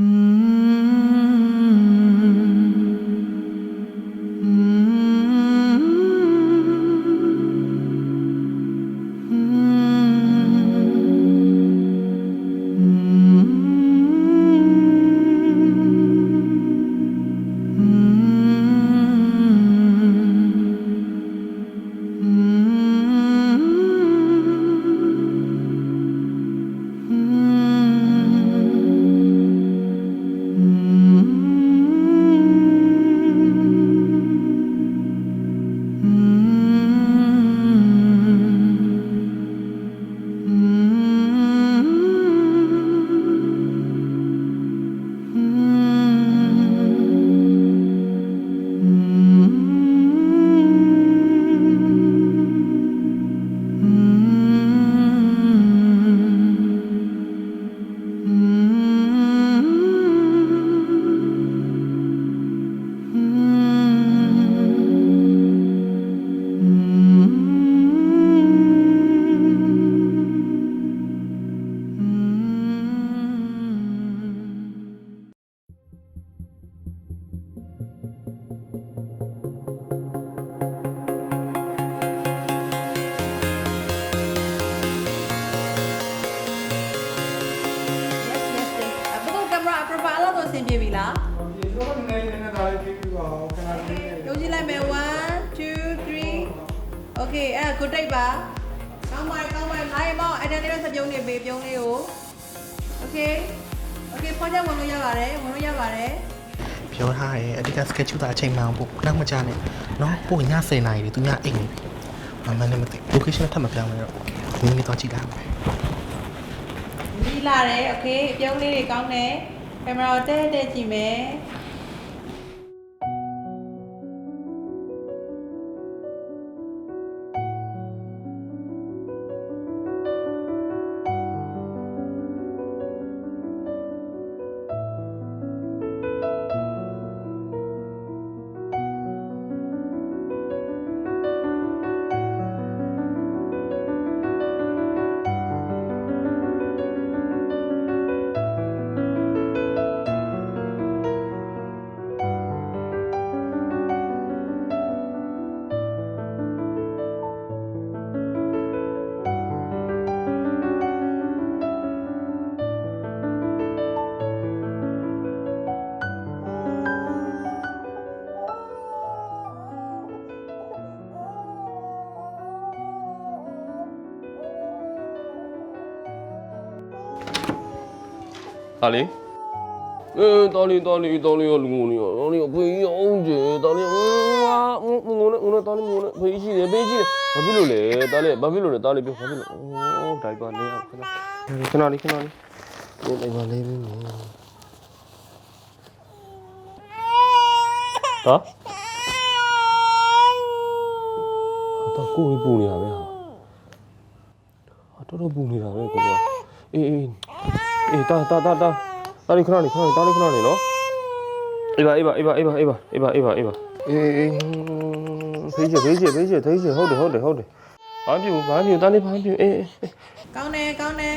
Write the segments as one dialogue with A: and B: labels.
A: Mm. တော့အဆင်ပြေပြီလား
B: ဒီလိုနေနေနေတာလေးကြည့်ပြီးပါဦးခဏလေး
A: ယုံကြည်လိုက်မယ်1 2 3 okay အဲ့ကိုတိတ်ပါကောင်းပါကောင်းပါလိုင်းမောင်းအဲ့ဒါလေးတော့စပြုံးနေပေးပြုံးလေးကို okay okay ဖော်ကြဝင်လို့ရပါတယ်ဝင်လို့ရပါတယ်
C: ပြောထားတယ်အဓိက schedule တာအချိန်မှန်ပို့နောက်မကြနဲ့နော်ပို့ည10နာရီလေသူညအိမ်နေပြီမမနဲ့မသိ location ထပ်မပြောင်းလဲတော့နင်းနေတော့ကြည့်လိုက်မယ်
A: ဒီလာတယ် okay ပြုံးလေးတွေကောင်းတယ် ကင်မရာကိုတဲ့တဲ့ကြည့်မယ်
D: ဟာလေအဲတော်လီတော်လီတော်လီရောလူငုံနေရောတော်လီကိုဖေးအောင်ကျတော်လီအာငုံနေငုံနေတော်လီငုံနေဖေးရှိတယ်ဖေးရှိတယ်ဘာဖြစ်လို့လဲတော်လီဘာဖြစ်လို့လဲတော်လီပြောဘာဖြစ်လို့အော်ဒိုင်ပါလေးအောင်ခဏခဏလေးခဏလေးဒီဒိုင်ပါလေးမင်းဟာတော့ကိုယ်ပူနေတာပဲဟာတော်တော်ပူနေတာပဲကိုကအေးအေး အေးတာတာတာတာတာလေးခဏလေးခဏလေးတာလေးခဏလေးနော်အေးပါအေးပါအေးပါအေးပါအေးပါအေးပါအေးပါအေးပါအေးအေးဖေးချေဖေးချေဖေးချေဖေးချေဟုတ်တယ်ဟုတ်တယ်ဟုတ်တယ်ဘာပြူဘာပြူတာလေးဘာပြူအေးအေး
A: ကောင်းတယ်ကောင်းတယ်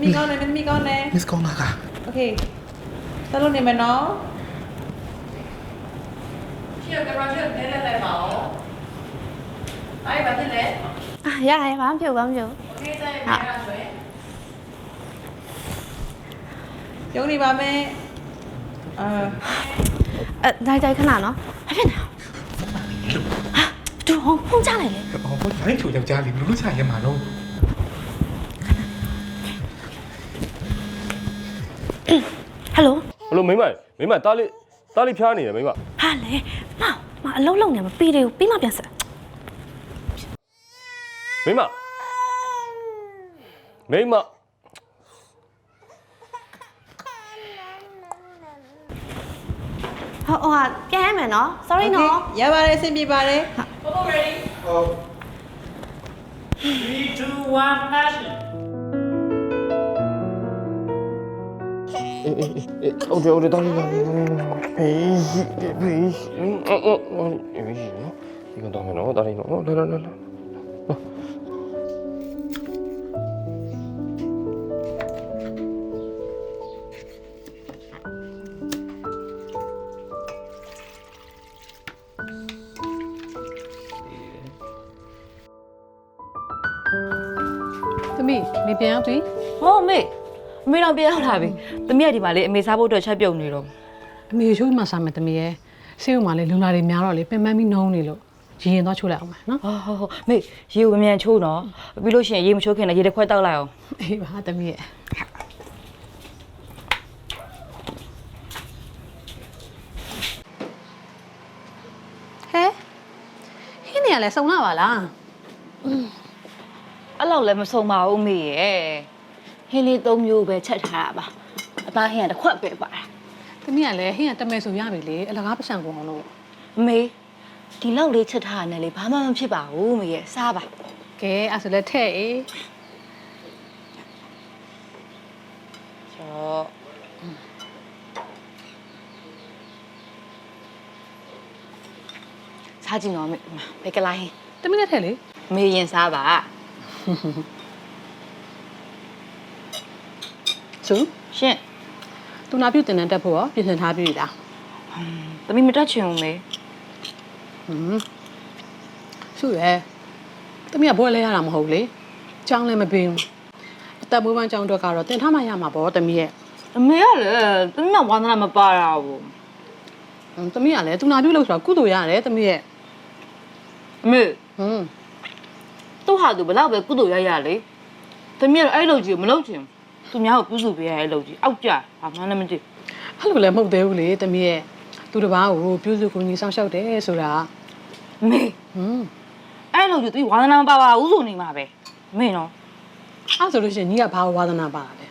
A: မီကောင်းတယ်မီကောင်းတယ်
C: miss call လာက
A: okay တက်လို့နေမယ်နော်
E: ရှိရကရာရှိနဲလဲလဲ ဘာဘာဖြစ်လဲ
F: အာရတယ်ဘာမှပြုတ်ဘာမှ
E: ပြုတ်ခေးဆိုင်မှာရဆိုရင်
A: ယုံနေပါမယ်အာ
F: အဲဒါကြိုက်ခဏနော်ဘာဖြစ်နေလဲဟာတူဟောဖုန်းချလိုက်လေ
C: ဟောဘိုးတိုင်းချိုယောက်ျားလေးလူလူဆိုင်ရမှာတော့
F: ဟယ်လို
D: ဘလို့မိမမိမတားလေးတားလေးဖျားနေတယ်မိမ
F: ဟာလေမောင်မအလုံးလုံးနေမပြီးသေးဘူးပြီးမှပြန်ဆက်
D: မိမမိမ
F: ဟောဟိုဟာပြန်ရမယ်နော် sorry နော်
A: ရပါတယ်အဆင်ပြေပါတယ်
E: ကိုကို ready
B: ဟုတ်
G: Three, two, one, action.
D: အေးအေးအေးဟုတ်တယ်ဟုတ်တယ်တာလေးတာလေးဖေးရှိဖေးရှိအော်အော်ဖေးရှိနော်ဒီကတော့မယ်နော်တာလေးနော်လာလာလာလာ
H: သမီးနေပြန်ရောက်ပြီ
I: ဟောမေအမေတော့ပြန်ရောက်လာပြီတမီးကဒီမှာလေအမေစားဖို့အတွက်ချက်ပြုတ်နေတော့
H: အမေချိုးမှစားမယ်သမီးရဲ့ဆေးဥမှာလေလူနာတွေများတော့လေပင်ပန်းပြီးနှုံးနေလို့ရင်ရင်သွားချိုးလိုက်အောင်မယ်နော်
I: ဟောဟောဟောမေရေကိုအမြန်ချိုးတော့ပြီးလို့ရှိရင်ရေမချိုးခင်လည်းရေတစ်ခွက်တောက်လိုက်အောင်
H: အေးပါသမီးရဲ့ဟဲဟင်းနေရလဲစုံလာပါလား
I: အဲ့လောက်လည်းမဆုံးပါဘူးမေရဲ့ဟင်းလေး၃မျိုးပဲချက်ထားတာပါအသားဟင်းကတစ်ခွက်ပဲပါတာ
H: သမီးကလည်းဟင်းကတမဲဆိုရပြီလေအလကားပစံကုန်အောင်လို့
I: အမေဒီလောက်လေးချက်ထားရတယ်လေဘာမှမဖြစ်ပါဘူးမေရဲ့စားပါ
H: ကဲအဲ့ဆိုလဲထဲ့အေး
I: ချောစားကြည့်တော့မေဘယ်ကလာဟင်း
H: သမီးနဲ့ထဲ့လေ
I: မေရင်စားပါ
H: စု
I: ရှင့်
H: သူနာပြုတ်တင်တန်းတက်ဖို့ရောပြင်ဆင်ထားပြီလား
I: သမီးမတက်ချင်ဘူးမေ
H: ဟွန်းစုရယ်သမီးကဘွဲလဲရတာမဟုတ်လေကြောင်းလည်းမပင်းဘူးအသက်မွေးဝမ်းကြောင်းတော့ကတော့တင်ထားမှရမှာပေါ့သမီးရဲ့
I: အမေကလည်းသမီးကဝါသနာမပါတာဘူး
H: ဟွန်းသမီးကလည်းသူနာပြုတ်လို့ဆိုတော့ကုသိုလ်ရတယ်သမီးရဲ့
I: အမေ
H: ဟွန်း
I: သူ့ဟာသူဘယ်တော့ပဲကုသိုလ်ရရလေသမီးကအဲ့လိုကြီးကိုမလုပ်ချင်ဘူးသူများကိုပြုစုပေးရတဲ့လုပ်ကြီးအောက်ကြဘာမှလည်းမသိ
H: အဲ့လိုလည်းမဟုတ်သေးဘူးလေသမီးရဲ့သူတစ်ပါးကိုပြုစုကူညီဆောင်ရှောက်တယ်ဆိုတာ
I: အမေ
H: ဟွန်း
I: အဲ့လိုကြီးသူဝါသနာမပါပါဘူးဆိုနေမှာပဲအမေနော်
H: အဲ့ဆိုလို့ရှိရင်ညီကဘာဝါသနာပါလဲ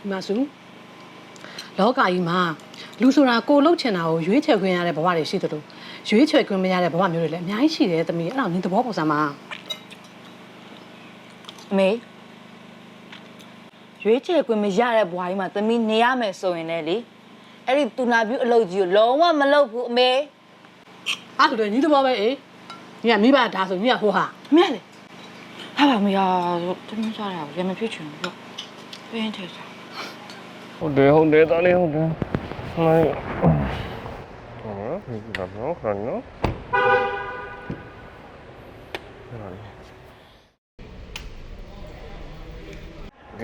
H: ဒီမှာစုလောကကြီးမှာလူဆိုတာကိုလှုပ်ချင်တာကိုရွေးချယ်ခွင့်ရတဲ့ဘဝတွေရှိသလိုရွေးချယ်ခွင့်မရတဲ့ဘဝမျိုးတွေလည်းအများကြီးရှိတယ်သမီးအဲ့ဒါကိုညီသဘောပေါက်စမ်းပါ
I: အမေရွေးချယ်ခွင့်မရတဲ့ဘွားကြီးမှာသမီးနေရမယ်ဆိုရင်လည်းလေအဲ့ဒီတူနာပြူအလုပ်ကြီးကိုလုံးဝမလုပ်ဘူးအမေ
H: အဲ့ဒါလည်းညီသဘောပဲအေးညီကမိဘဒါဆိုညီကဟိုဟာ
I: အမေလေဟာပါမရသမီးစားရအောင်ရမဖြစ်ချင်ဘူးပြောပြင်းထဲစား
D: ဟုတ်တယ်ဟုတ်တယ်တားလေးဟုတ်တယ်ဟိုင်းဟောဒီကနော်ခါနော်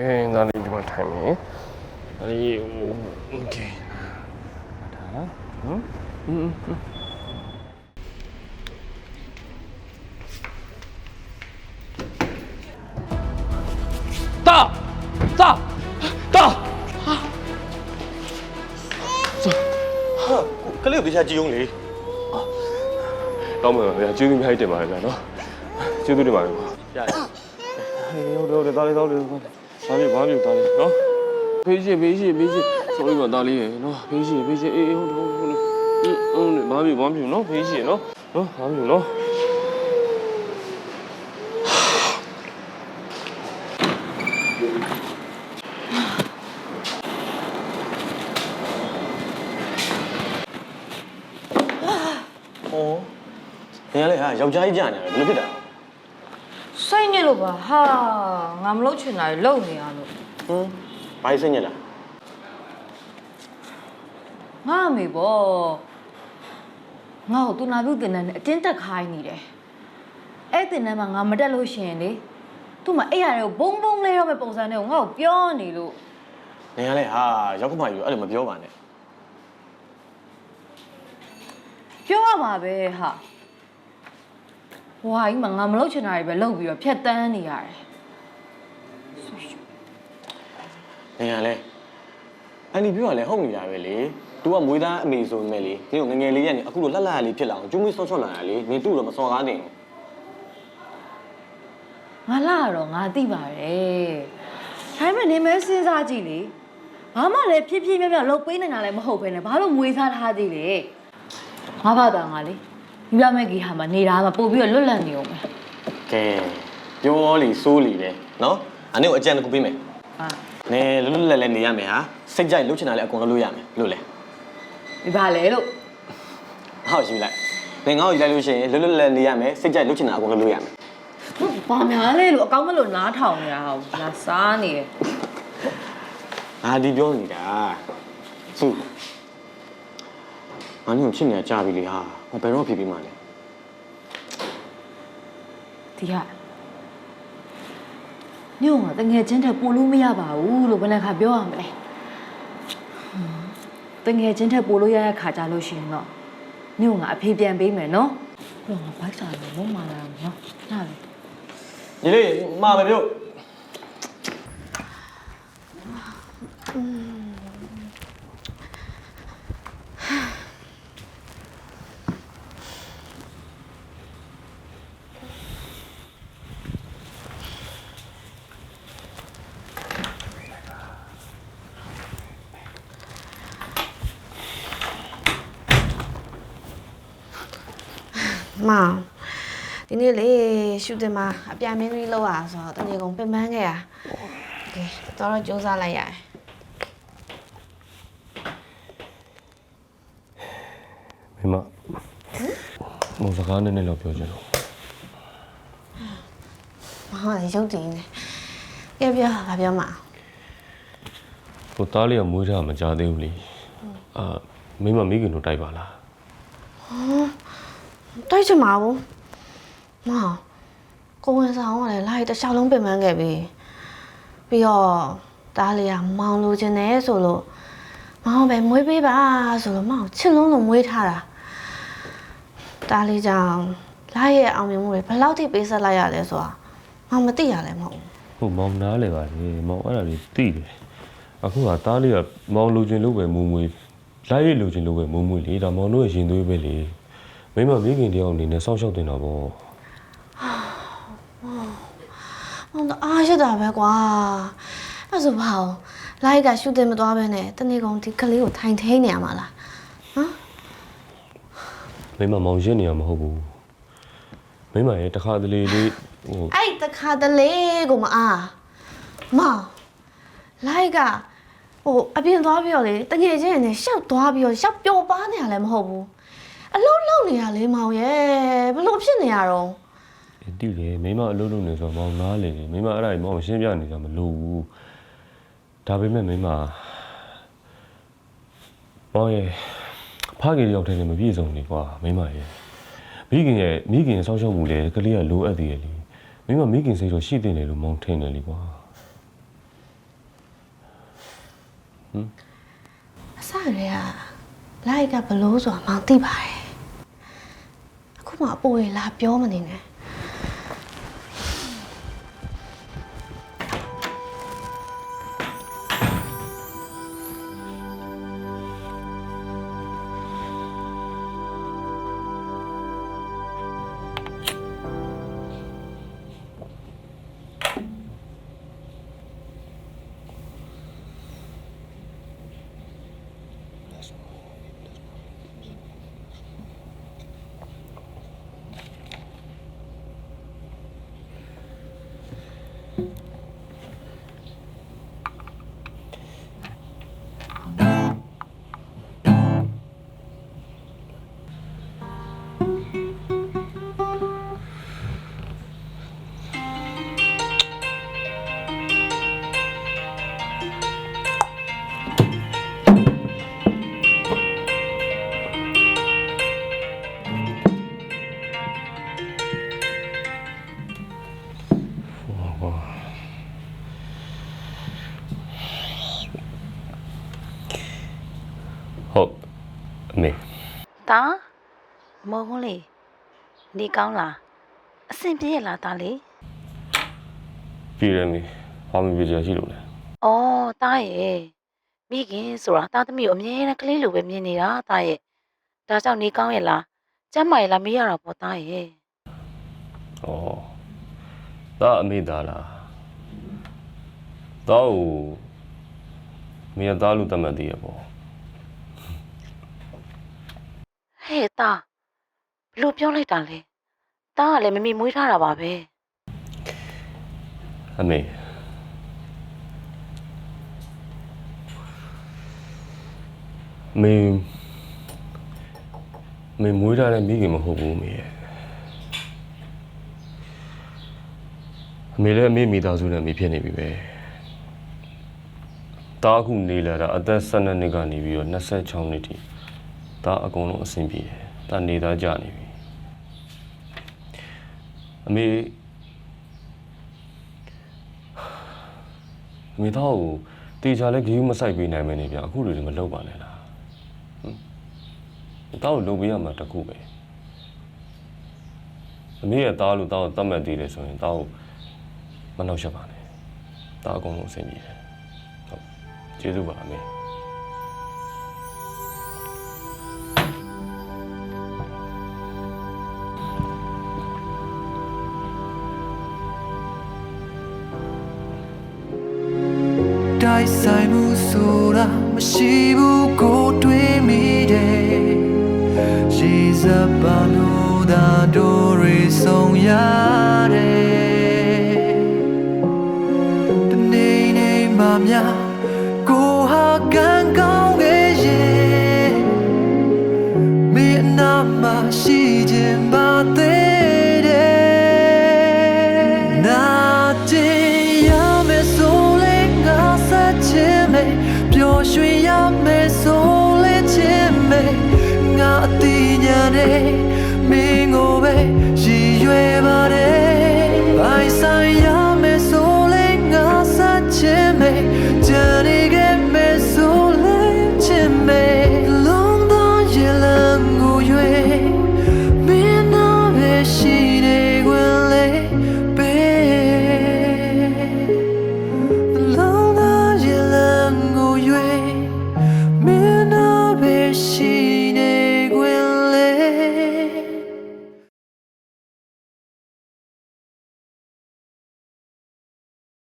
D: ကဲဒါလေးဒီမှာထိုင်မယ်ဒါလေးโอเคဒါနော်อืม
C: တာတာတာ
J: ကလေးကိုတရားကြည့်အောင်လေ
D: တောင်းမယ်ဗျာကျေးဇူးအများကြီးတင်ပါတယ်ဗျာနော်ကျေးဇူးတင်ပါတယ်ကွာ
J: ရတယ်
D: ဟေးဟုတ်တယ်ဟုတ်တယ်တားလေးတားလေး ဘာဖြစ်ဘာဖြစ်တားလေးနော်ဖေးရှိဖေးရှိဖေးရှိ sorry ပါတားလေးရယ်နော်ဖေးရှိဖေးရှိအေးဟုတ်တယ်ဟုတ်တယ်ဟုတ်တယ်ဘာဖြစ်ဘာဖြစ်နော်ဖေးရှိနော်နော်ဘာဖြစ်နော်
J: ဟောနေရလေဟာယောက်ျားကြီးကြာနေတယ်ဘယ်လိုဖြစ်တာ
I: စိတ်ညစ်လို့ပါဟာငါမလုပ်ချင်တာလေလုပ်နေရလို့
J: ဟမ်ဘာကြီးစိတ်ညစ်လား
I: ငါအမေပေါ့ငါ့ကိုတူနာပြုတ်တင်တဲ့နဲ့အတင်းတက်ခိုင်းနေတယ်အဲ့တင်တဲ့မှာငါမတက်လို့ရှိရင်လေသူ့မှာအဲ့ရတယ်ကိုဘုံဘုံလေးတော့ပဲပုံစံနဲ့ကိုငါ့ကိုပြောနေလို့
J: နေရလေဟာယောက်ကမကြီးအဲ့လိုမပြောပါနဲ့
I: ပြောရမှာပဲဟာ ဟွာကြီးမှာငါမလုပ်ချင်တာတွေပဲလုပ်ပြီးတော့ဖြတ်တန်းနေရတယ်
J: နေရလေအန်ဒီပြောရလေဟုတ်နေတာပဲလေ तू ကမွေးသားအမေဆိုမဲ့လေနင်ကငငယ်လေးရက်နေအခုလိုလှလှလေးဖြစ်လာအောင်ကျွေးမွေးဆော့ဆော့လာရလေနင်တူ့တော့မစော်ကားတင်ဘူး
I: ငါလာတော့ငါသိပါတယ်ဒါပေမဲ့နေမဲစဉ်းစားကြည့်လေဘာမှလည်းဖြည်းဖြည်းမြတ်မြတ်လုပ်ပေးနေတာလည်းမဟုတ်ဘဲနဲ့ဘာလို့မွေးစားထားသေးလဲငါဘာသာငါလေ ဒီလမဲ့ကြီးဟာမှာနေတာမှာပို့ပြီးတော့လွတ်လပ်နေအောင်ပဲ
J: ကဲပြောလီစိုးလီပဲနော်အနည်းကိုအကြံတစ်ခုပေးမယ်
I: ဟာ
J: နေလွတ်လွတ်လပ်လပ်နေရမယ်ဟာစိတ်ကြိုက်လှုပ်ချင်တာလည်းအကုန်လုပ်လို့ရမယ်လို့လေ
I: ဒီပါလေလို့
J: ဟောက်ယူလိုက်နေငါ့ကိုယူလိုက်လို့ရှိရင်လွတ်လွတ်လပ်လပ်နေရမယ်စိတ်ကြိုက်လှုပ်ချင်တာအကုန်လုပ်လို့ရမယ်
I: ဘာများလဲလို့အကောင်းမလို့နားထောင်နေတာဟာလာစားနေတယ်
J: ငါဒီပြောနေတာစု ငါညဖြစ်နေတာကြာပြီလေဟာငါဘယ်တော့ဖြစ်ပြီးမှလဲ
I: ဒီကညို့ကတငယ်ချင်းတက်ပို့လို့မရပါဘူးလို့ဘယ်နှခါပြောရမလဲဟွန်းတငယ်ချင်းတက်ပို့လို့ရတဲ့ခါကြလို့ရှိရင်တော့ညို့ကအဖေပြန်ပေးမယ်နော်ဘယ်တော့ဘိုက်စားလို့မမလာဘူးနော်နားလေ
J: ညီလေးမှာမယ်ပြုတ်
F: မောင်ဒီနေ့လေရှူတင်မှာအပြိုင်မင်းကြီးလောက်ရဆိုတော့တနေ့ကုန်ပင်ပန်းခဲ့ရโอเคတော့တော့စူးစမ်းလိုက်ရတယ်
D: မိမဟိုစကားနည်းနည်းတော့ပြောချင်တော့
F: မဟုတ်လေရုပ်တည်နေပြပြဘာပြောမှာ
D: ဟိုသားလေးကမွေးထားမကြသေးဘူးလေအာမိမမိခင်တို့တိုက်ပါလား
F: တိုက်ချင်မှာဘူးမောင်ကိုဝင်ဆောင်ကလည်းလိုက်တစ်ခြားလုံးပင်ပန်းခဲ့ပြီပြီးတော့တားလေးကမောင်လိုချင်တယ်ဆိုလို့မောင်ပဲမွေးပေးပါဆိုလို့မောင်ချစ်လုံးလုံးမွေးထားတာတားလေးကြောင့်လိုက်ရဲ့အောင်မြင်မှုတွေဘယ်လောက်ထိပေးဆက်လိုက်ရလဲဆိုတာမောင်မသိရလဲမဟုတ်ဘူး
D: ဟိုမောင်နားလေပါလေမောင်အဲ့ဒါလေးသိတယ်အခုကသားလေးကမောင်လိုချင်လို့ပဲမူမွေလိုက်ရလိုချင်လို့ပဲမူမွေလေဒါမောင်တို့ရဲ့ရင်သွေးပဲလေ မိမမိခင်တယောက်အနေနဲ့စောင့်ရှောက်တင်တာပေါ့
F: မောင်တော့အားရတာပဲကွာအဲ့ဆိုဘာအောင်လိုက်ကရှူတင်မသွားပဲနဲ့တနေ့ကုန်ဒီကလေးကိုထိုင်ထိန်နေရမှာလားဟမ်
D: မိမမောင်ရစ်နေရမဟုတ်ဘူးမိမရဲ့တခါတလေလေးဟို
F: အဲ့တခါတလေကိုမအားမောင်လိုက်ကဟိုအပြင်သွားပြီးတော့လေတငယ်ချင်းနဲ့ရှောက်သွားပြီးတော့ရှောက်ပျော်ပါနေရလဲမဟုတ်ဘူး အလုံးလုံးနေရလေမောင်ရဲ့ဘလို့ဖြစ်နေရတော့
D: တိလေမိမအလုပ်လုပ်နေဆိုတော့မောင်နားလေမိမအဲ့ဒါကြီးမောင်ရှင်းပြနေကြမလို့ဘူးဒါပေမဲ့မိမမောင်ရဲ့ဖခင်တယောက်တည်းနဲ့မပြည့်စုံနေကွာမိမရဲ့မိခင်ရဲ့မိခင်ရဲ့စောင့်ရှောက်မှုလေကလေးကလိုအပ်သေးရဲ့လေမိမမိခင်စိတ်တော့ရှိသေးတယ်လို့မောင်ထင်တယ်လေကွာ
F: အစရေကလိုက်ကဘလို့ဆိုတာမောင်သိပါတယ်အခု မှအပေါ်ရလာပြောမနေနဲ့
D: မော်
K: ကုန်းလေးနေကောင်းလားအဆင်ပြေရလားတာလေး
D: ပြည်တယ်မေဘာမှပြည်ကြရှိလို့လဲ
K: ဩတာရဲ့မိခင်ဆိုတာတာသမီးကိုအမြဲတမ်းကလေးလိုပဲမြင်နေတာတာရဲ့ဒါကြောင့်နေကောင်းရဲ့လားကျမ်းမာရဲ့လားမေးရတာပေါ့တာရဲ့
D: ဩဒါအမေသားလားတော့မေရသားလူတတ်မှတ်သေးရပေါ့
K: ဟဲ့တာဘ လို့ပြောလိုက်တာလဲတာကလည်းမမီမွေးထားတာပါပဲ
D: အမေမေမေမွေးထားတဲ့မိခင်မဟုတ်ဘူးမေရဲ့အမေလည်းအမေမိသားစုနဲ့အမေဖြစ်နေပြီပဲတားအခုနေလာတာအသက်12နှစ်ကနေပြီးတော့26နှစ်ထိတားအကုန်လုံးအဆင်ပြေတယ်တားနေသားကြနေပြီ အမေအမေသားကိုတေချာလဲဂီယူမဆိုင်ပေးနိုင်မနေဗျအခုလူတွေမလုပ်ပါနဲ့လားဟမ်တားကိုလုပ်ပေးရမှာတခုပဲအမေရဲ့သားလို့တားကိုတတ်မှတ်သေးတယ်ဆိုရင်တားကိုမနှောက်ရှက်ပါနဲ့။ဒါအကုန်လုံးအဆင်ပြေတယ်။ဟုတ်ကျေးဇူးပါအမေ
L: ဆို